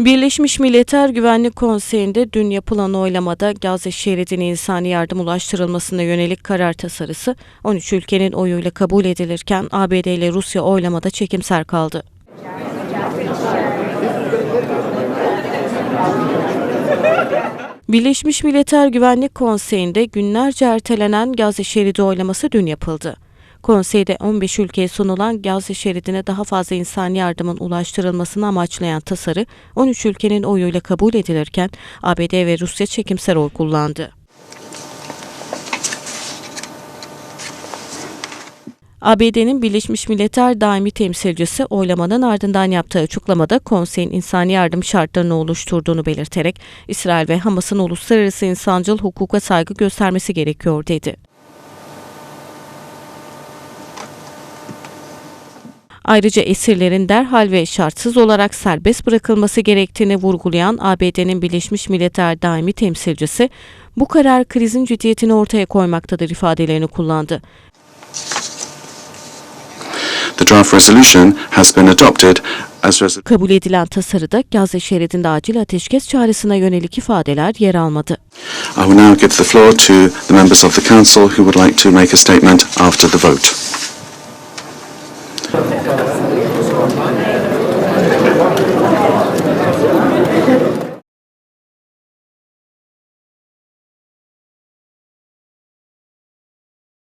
Birleşmiş Milletler Güvenlik Konseyi'nde dün yapılan oylamada Gazze şeridine insani yardım ulaştırılmasına yönelik karar tasarısı 13 ülkenin oyuyla kabul edilirken ABD ile Rusya oylamada çekimser kaldı. Birleşmiş Milletler Güvenlik Konseyi'nde günlerce ertelenen Gazze şeridi oylaması dün yapıldı. Konseyde 15 ülkeye sunulan Gazze şeridine daha fazla insani yardımın ulaştırılmasını amaçlayan tasarı 13 ülkenin oyuyla kabul edilirken ABD ve Rusya çekimser oy kullandı. ABD'nin Birleşmiş Milletler Daimi Temsilcisi oylamanın ardından yaptığı açıklamada konseyin insani yardım şartlarını oluşturduğunu belirterek İsrail ve Hamas'ın uluslararası insancıl hukuka saygı göstermesi gerekiyor dedi. Ayrıca esirlerin derhal ve şartsız olarak serbest bırakılması gerektiğini vurgulayan ABD'nin Birleşmiş Milletler Daimi Temsilcisi, bu karar krizin ciddiyetini ortaya koymaktadır ifadelerini kullandı. The draft resolution has been adopted Kabul edilen tasarıda Gazze şeridinde acil ateşkes çağrısına yönelik ifadeler yer almadı. I will now give the floor to the members of the council who would like to make a statement after the vote. Thank you.